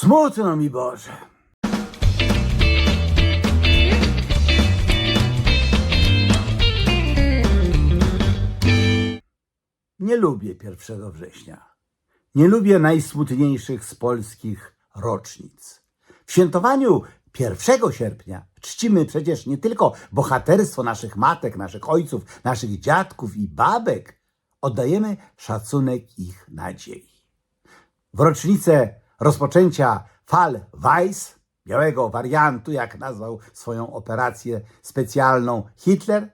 Smutno mi Boże. Nie lubię 1 września. Nie lubię najsmutniejszych z polskich rocznic. W świętowaniu 1 sierpnia czcimy przecież nie tylko bohaterstwo naszych matek, naszych ojców, naszych dziadków i babek, oddajemy szacunek ich nadziei. W rocznicę rozpoczęcia fal Weiss, białego wariantu, jak nazwał swoją operację specjalną Hitler,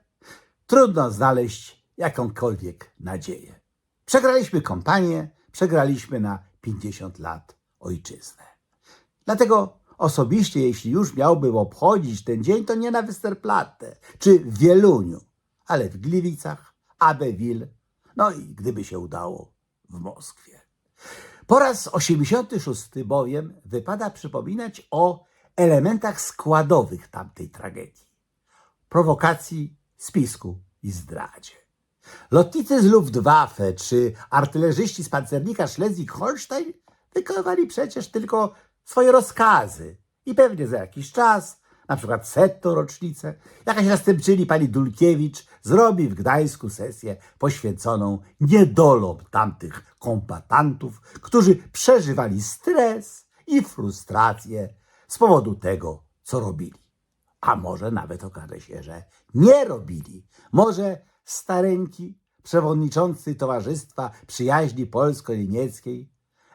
trudno znaleźć jakąkolwiek nadzieję. Przegraliśmy kompanię, przegraliśmy na 50 lat ojczyznę. Dlatego osobiście, jeśli już miałbym obchodzić ten dzień, to nie na Westerplatte czy w Wieluniu, ale w Gliwicach, Abbeville, no i gdyby się udało, w Moskwie. Po raz 86 bowiem wypada przypominać o elementach składowych tamtej tragedii. Prowokacji, spisku i zdradzie. Lotnicy z Luftwaffe czy artylerzyści z pancernika Schleswig-Holstein wykonywali przecież tylko swoje rozkazy i pewnie za jakiś czas, na przykład setto rocznicę, jakaś następczyni pani Dulkiewicz zrobi w Gdańsku sesję poświęconą niedolom tamtych kombatantów, którzy przeżywali stres i frustrację z powodu tego, co robili. A może nawet okaże się, że nie robili. Może stareńki, przewodniczący Towarzystwa Przyjaźni Polsko-Niemieckiej,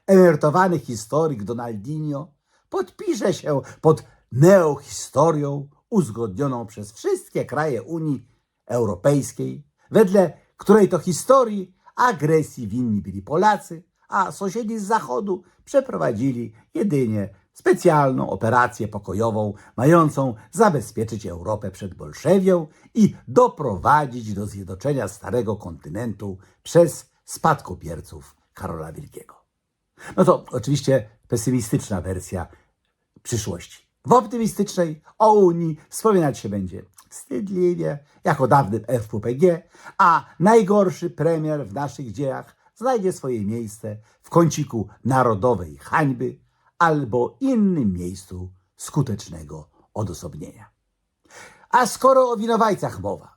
emerytowany historyk Donaldinho podpisze się pod neohistorią uzgodnioną przez wszystkie kraje Unii Europejskiej, wedle której to historii agresji winni byli Polacy, a sąsiedzi z Zachodu przeprowadzili jedynie specjalną operację pokojową mającą zabezpieczyć Europę przed Bolszewią i doprowadzić do zjednoczenia Starego Kontynentu przez spadkobierców Karola Wielkiego. No to oczywiście pesymistyczna wersja przyszłości. W optymistycznej o Unii wspominać się będzie wstydliwie, jako dawnym FWPG, a najgorszy premier w naszych dziejach znajdzie swoje miejsce w kąciku narodowej hańby albo innym miejscu skutecznego odosobnienia. A skoro o winowajcach mowa,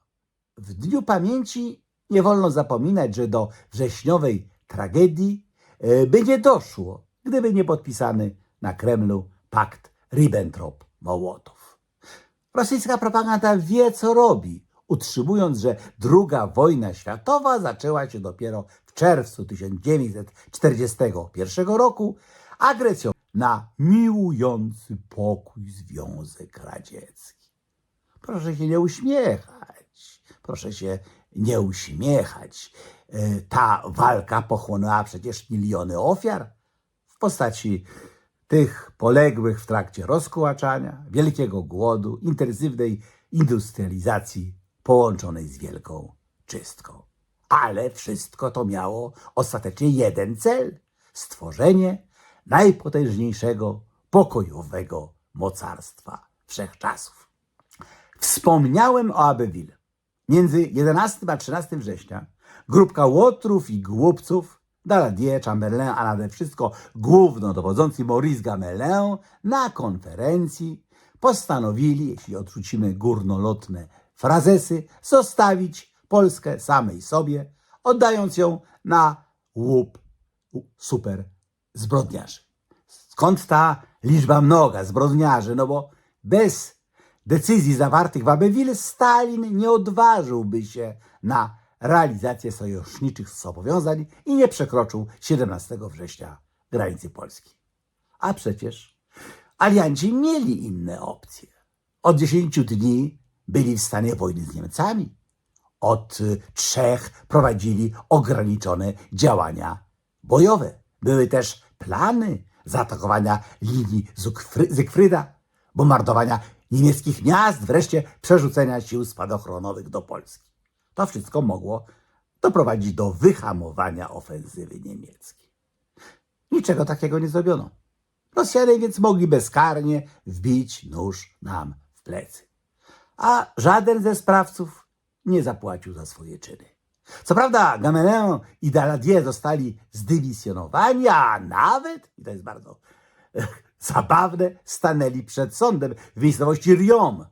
w Dniu Pamięci nie wolno zapominać, że do wrześniowej tragedii e, by nie doszło, gdyby nie podpisany na Kremlu pakt Ribbentrop-Mołotow. Rosyjska propaganda wie, co robi, utrzymując, że II wojna światowa zaczęła się dopiero w czerwcu 1941 roku agresją na miłujący pokój Związek Radziecki. Proszę się nie uśmiechać. Proszę się nie uśmiechać. E, Ta walka pochłonęła przecież miliony ofiar w postaci tych poległych w trakcie rozkułaczania, wielkiego głodu, intensywnej industrializacji połączonej z wielką czystką. Ale wszystko to miało ostatecznie jeden cel stworzenie najpotężniejszego pokojowego mocarstwa wszechczasów. Wspomniałem o Abbeville. Między 11 a 13 września grupka łotrów i głupców Daladier, Chamberlain, a nade wszystko głównodowodzący Maurice Gamelin na konferencji postanowili, jeśli odrzucimy górnolotne frazesy, zostawić Polskę samej sobie, oddając ją na łup super zbrodniarzy. Skąd ta liczba mnoga zbrodniarzy? No bo bez decyzji zawartych w Abbeville Stalin nie odważyłby się na realizację sojuszniczych zobowiązań i nie przekroczył 17 września granicy Polski. A przecież alianci mieli inne opcje. Od 10 dni byli w stanie wojny z Niemcami. Od trzech prowadzili ograniczone działania bojowe. Były też plany zaatakowania linii Zygfryda, bombardowania niemieckich miast, wreszcie przerzucenia sił spadochronowych do Polski. To wszystko mogło doprowadzić do wyhamowania ofensywy niemieckiej. Niczego takiego nie zrobiono. Rosjanie więc mogli bezkarnie wbić nóż nam w plecy. A żaden ze sprawców nie zapłacił za swoje czyny. Co prawda Gamelin i Daladier zostali zdymisjonowani, a nawet, i to jest bardzo zabawne, stanęli przed sądem w miejscowości Riom,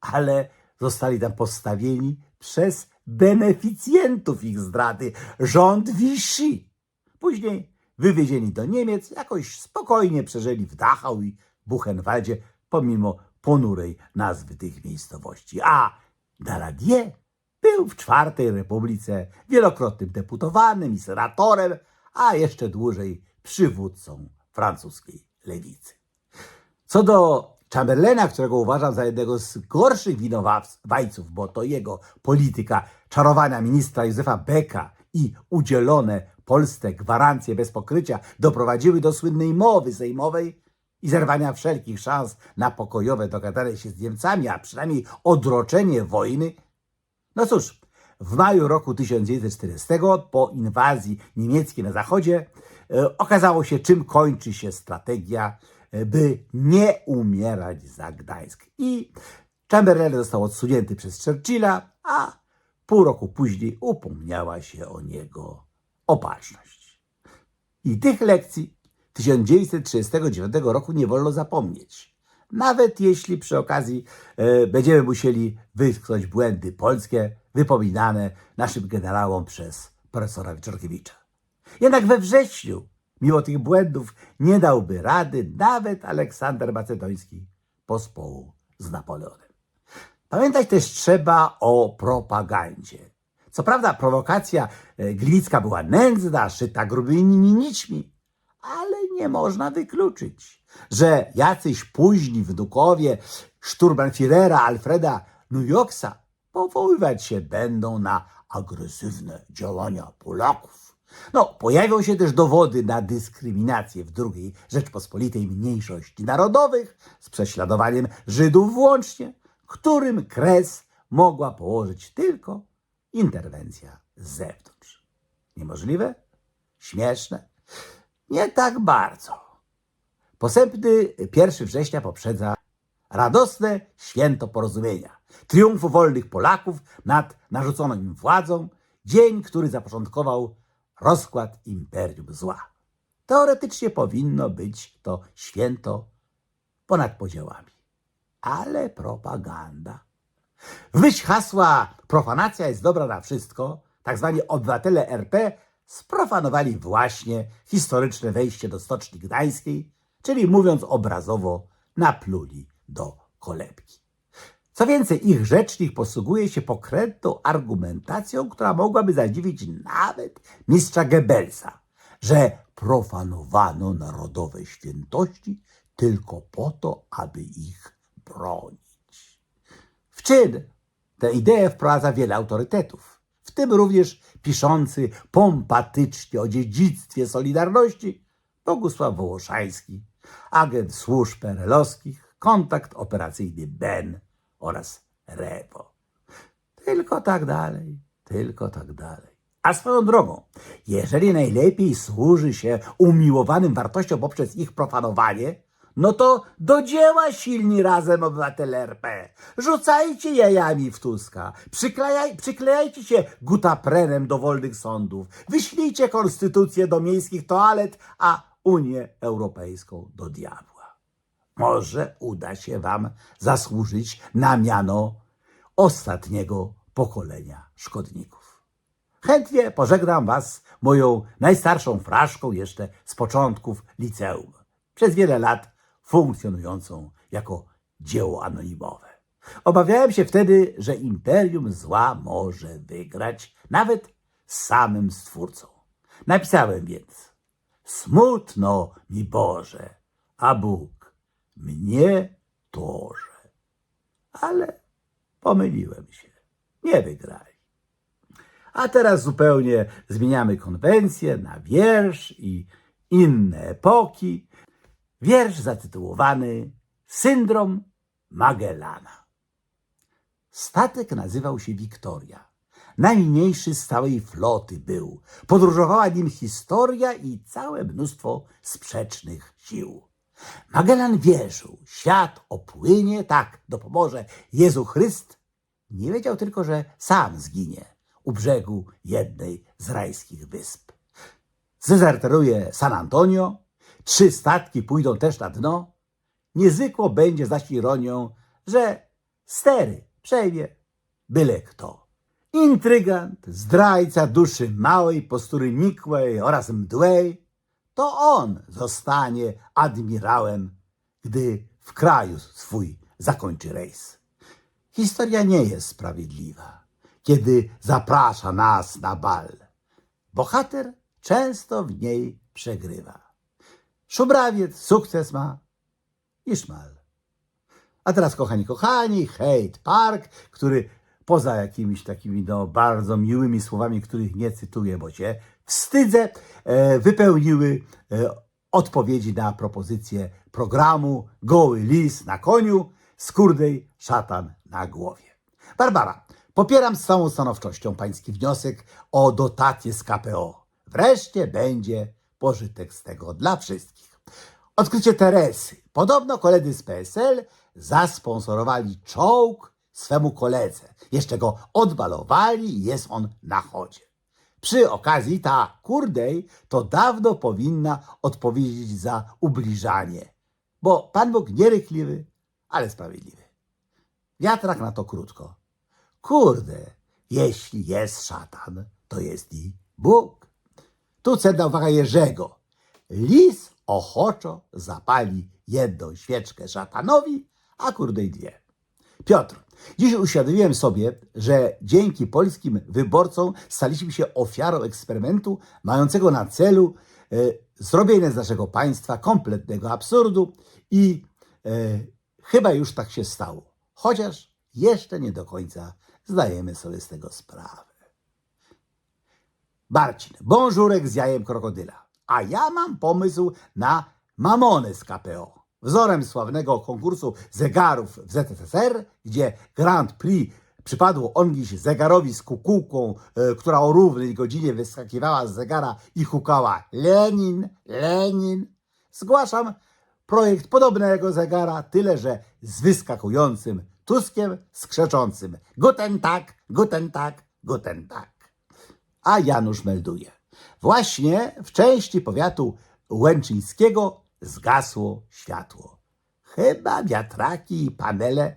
ale zostali tam postawieni przez beneficjentów ich zdrady, rząd Vichy. Później wywiezieni do Niemiec, jakoś spokojnie przeżyli w Dachau i Buchenwaldzie, pomimo ponurej nazwy tych miejscowości. A Daladier był w Czwartej Republice wielokrotnym deputowanym i senatorem, a jeszcze dłużej przywódcą francuskiej lewicy. Co do Chamberlaina, którego uważam za jednego z gorszych winowajców, bo to jego polityka czarowania ministra Józefa Becka i udzielone Polsce gwarancje bez pokrycia doprowadziły do słynnej mowy sejmowej i zerwania wszelkich szans na pokojowe dogadanie się z Niemcami, a przynajmniej odroczenie wojny, no cóż, w maju roku 1940, po inwazji niemieckiej na zachodzie, e, okazało się, czym kończy się strategia, e, by nie umierać za Gdańsk. I Chamberlain został odsunięty przez Churchilla, a pół roku później upomniała się o niego opatrzność. I tych lekcji 1939 roku nie wolno zapomnieć. Nawet jeśli przy okazji e, będziemy musieli wytknąć błędy polskie wypominane naszym generałom przez profesora Wieczorkiewicza. Jednak we wrześniu, mimo tych błędów, nie dałby rady nawet Aleksander Macedoński pospołu z Napoleonem. Pamiętać też trzeba o propagandzie. Co prawda prowokacja e, gliwicka była nędzna, szyta grubymi nićmi, ale nie można wykluczyć, że jacyś późni wnukowie szturmbanführera Alfreda Nujoksa powoływać się będą na agresywne działania Polaków. No, pojawią się też dowody na dyskryminację w II Rzeczpospolitej mniejszości narodowych z prześladowaniem Żydów włącznie, którym kres mogła położyć tylko interwencja z zewnątrz. Niemożliwe? Śmieszne? Nie tak bardzo. Posępny 1 września poprzedza radosne święto porozumienia, triumfu wolnych Polaków nad narzuconą im władzą, dzień, który zapoczątkował rozkład imperium zła. Teoretycznie powinno być to święto ponad podziałami, ale propaganda. W myśl hasła profanacja jest dobra na wszystko, tak zwani obywatele RP sprofanowali właśnie historyczne wejście do Stoczni Gdańskiej, czyli mówiąc obrazowo, napluli do kolebki. Co więcej, ich rzecznik posługuje się pokrętną argumentacją, która mogłaby zadziwić nawet mistrza Goebbelsa, że profanowano narodowe świętości tylko po to, aby ich bronić. W czyn tę ideę wprowadza wiele autorytetów, w tym również piszący pompatycznie o dziedzictwie Solidarności Bogusław Wołoszański, agent służb perelowskich, kontakt operacyjny Ben oraz Rewo. Tylko tak dalej, tylko tak dalej. A swoją drogą, jeżeli najlepiej służy się umiłowanym wartościom poprzez ich profanowanie, no to do dzieła silni razem obywatele RP. Rzucajcie jajami w Tuska, przyklejaj, przyklejajcie się gutaprenem do wolnych sądów, wyślijcie konstytucję do miejskich toalet, a Unię Europejską do diabła. Może uda się wam zasłużyć na miano ostatniego pokolenia szkodników. Chętnie pożegnam was moją najstarszą fraszką jeszcze z początków liceum. Przez wiele lat funkcjonującą jako dzieło anonimowe. Obawiałem się wtedy, że imperium zła może wygrać nawet samym stwórcą. Napisałem więc: Smutno mi Boże, a Bóg mnie torze. Ale pomyliłem się. Nie wygrali. A teraz zupełnie zmieniamy konwencję na wiersz i inne epoki. Wiersz zatytułowany Syndrom Magellana. Statek nazywał się Wiktoria. Najmniejszy z całej floty był. Podróżowała nim historia i całe mnóstwo sprzecznych sił. Magellan wierzył, świat opłynie, tak, dopomoże Jezu Chryst. Nie wiedział tylko, że sam zginie u brzegu jednej z rajskich wysp. Zezerteruje San Antonio, trzy statki pójdą też na dno, niezwykło będzie zaś ironią, że stery przejmie byle kto. Intrygant, zdrajca duszy małej, postury nikłej oraz mdłej, to on zostanie admirałem, gdy w kraju swój zakończy rejs. Historia nie jest sprawiedliwa, kiedy zaprasza nas na bal. Bohater często w niej przegrywa. Szubrawiec sukces ma i szmal. A teraz, kochani, kochani, Hate Park, który poza jakimiś takimi no, bardzo miłymi słowami, których nie cytuję, bo się wstydzę, e, wypełniły e, odpowiedzi na propozycję programu Goły lis na koniu, skurdej szatan na głowie. Barbara, popieram z całą stanowczością pański wniosek o dotację z KPO. Wreszcie będzie pożytek z tego dla wszystkich. Odkrycie Teresy. Podobno koledzy z PSL zasponsorowali czołg swemu koledze. Jeszcze go odbalowali i jest on na chodzie. Przy okazji ta kurdej to dawno powinna odpowiedzieć za ubliżanie, bo Pan Bóg nierychliwy, ale sprawiedliwy. Wiatrak na to krótko. Kurde, jeśli jest szatan, to jest i Bóg. Tu cenna uwaga Jerzego. Lis ochoczo zapali jedną świeczkę szatanowi, a kurdej dwie. Piotr, dziś uświadomiłem sobie, że dzięki polskim wyborcom staliśmy się ofiarą eksperymentu mającego na celu e, zrobienie z naszego państwa kompletnego absurdu i e, chyba już tak się stało. Chociaż jeszcze nie do końca zdajemy sobie z tego sprawę. Marcin, bonżurek z jajem krokodyla. A ja mam pomysł na mamonę z KPO. Wzorem sławnego konkursu zegarów w ZSSR, gdzie Grand Prix przypadło ongiś zegarowi z kukułką, e, która o równej godzinie wyskakiwała z zegara i hukała Lenin, Lenin. Zgłaszam projekt podobnego zegara, tyle że z wyskakującym Tuskiem skrzeczącym Guten Tag, Guten Tag, Guten Tag a Janusz melduje. Właśnie w części powiatu łęczyńskiego zgasło światło. Chyba wiatraki i panele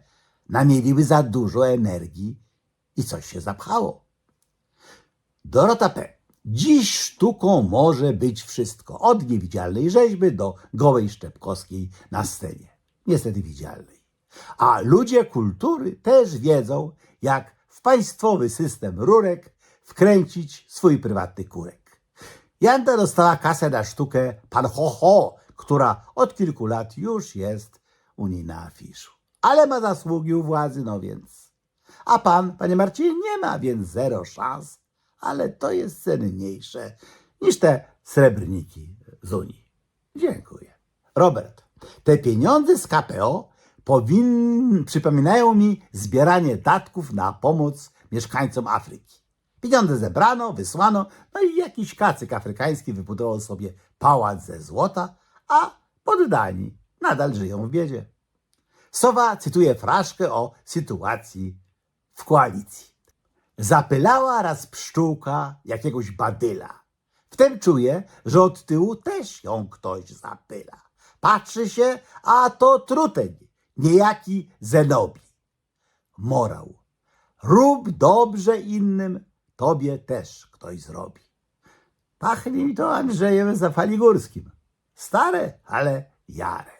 namieliły za dużo energii i coś się zapchało. Dorota P. Dziś sztuką może być wszystko, od niewidzialnej rzeźby do gołej szczepkowskiej na scenie. Niestety widzialnej. A ludzie kultury też wiedzą, jak w państwowy system rurek wkręcić swój prywatny kurek. Janda dostała kasę na sztukę Pan Ho Ho, która od kilku lat już jest u niej na afiszu. Ale ma zasługi u władzy, no więc. A pan, panie Marcinie, nie ma, więc zero szans. Ale to jest cenniejsze niż te srebrniki z Unii. Dziękuję. Robert, te pieniądze z KPO powin... przypominają mi zbieranie datków na pomoc mieszkańcom Afryki. Pieniądze zebrano, wysłano, no i jakiś kacyk afrykański wybudował sobie pałac ze złota, a poddani nadal żyją w biedzie. Sowa cytuje fraszkę o sytuacji w koalicji. Zapylała raz pszczółka jakiegoś badyla. Wtem czuje, że od tyłu też ją ktoś zapyla. Patrzy się, a to truteń, niejaki Zenobi. Morał. Rób dobrze innym, tobie też ktoś zrobi. Pachnie mi to Andrzejem Zafaligórskim. Stare, ale jare.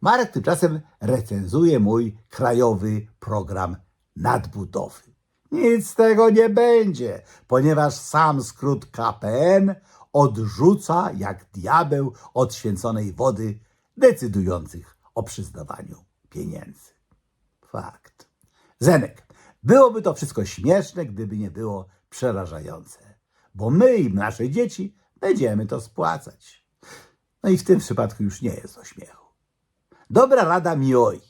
Marek tymczasem recenzuje mój krajowy program nadbudowy. Nic z tego nie będzie, ponieważ sam skrót KPN odrzuca jak diabeł od święconej wody decydujących o przyznawaniu pieniędzy. Fakt. Zenek, byłoby to wszystko śmieszne, gdyby nie było przerażające, bo my i nasze dzieci będziemy to spłacać. No i w tym przypadku już nie jest o śmiechu. Dobra rada mi oj.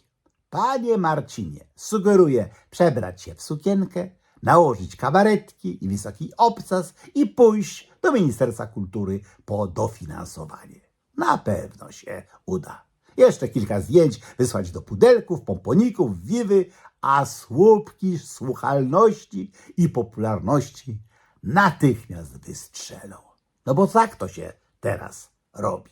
Panie Marcinie, sugeruję przebrać się w sukienkę, nałożyć kabaretki i wysoki obcas i pójść do Ministerstwa Kultury po dofinansowanie. Na pewno się uda. Jeszcze kilka zdjęć wysłać do pudelków, pomponików, wiwy, a słupki słuchalności i popularności natychmiast wystrzelą. No bo tak to się teraz robi.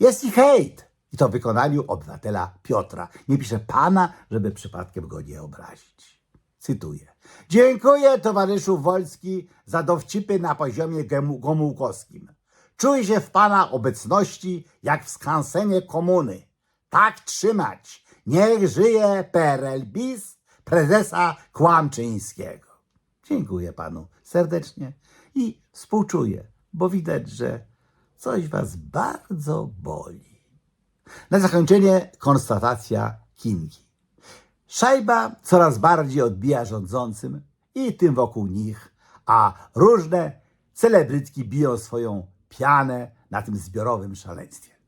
Jest i hejt. I to w wykonaniu obywatela Piotra. Nie pisze pana, żeby przypadkiem go nie obrazić. Cytuję. Dziękuję towarzyszu Wolski za dowcipy na poziomie gomułkowskim. Czuję się w pana obecności jak w skansenie komuny. Tak trzymać. Niech żyje PRL bis prezesa Kłamczyńskiego. Dziękuję panu serdecznie i współczuję, bo widać, że coś was bardzo boli. Na zakończenie konstatacja Kingi. Szajba coraz bardziej odbija rządzącym i tym wokół nich, a różne celebrytki biją swoją pianę na tym zbiorowym szaleństwie.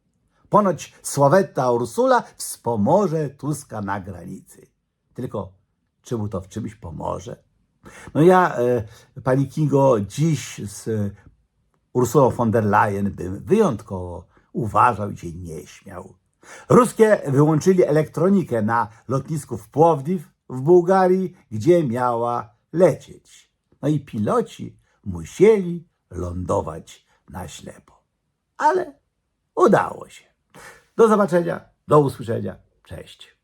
Ponoć sławetna Ursula wspomoże Tuska na granicy. Tylko czy mu to w czymś pomoże? No ja, e, pani Kingo, dziś z e, Ursulą von der Leyen bym wyjątkowo uważał i się nie śmiał. Ruskie wyłączyli elektronikę na lotnisku w Płowdiw w Bułgarii, gdzie miała lecieć. No i piloci musieli lądować na ślepo. Ale udało się. Do zobaczenia, do usłyszenia. Cześć.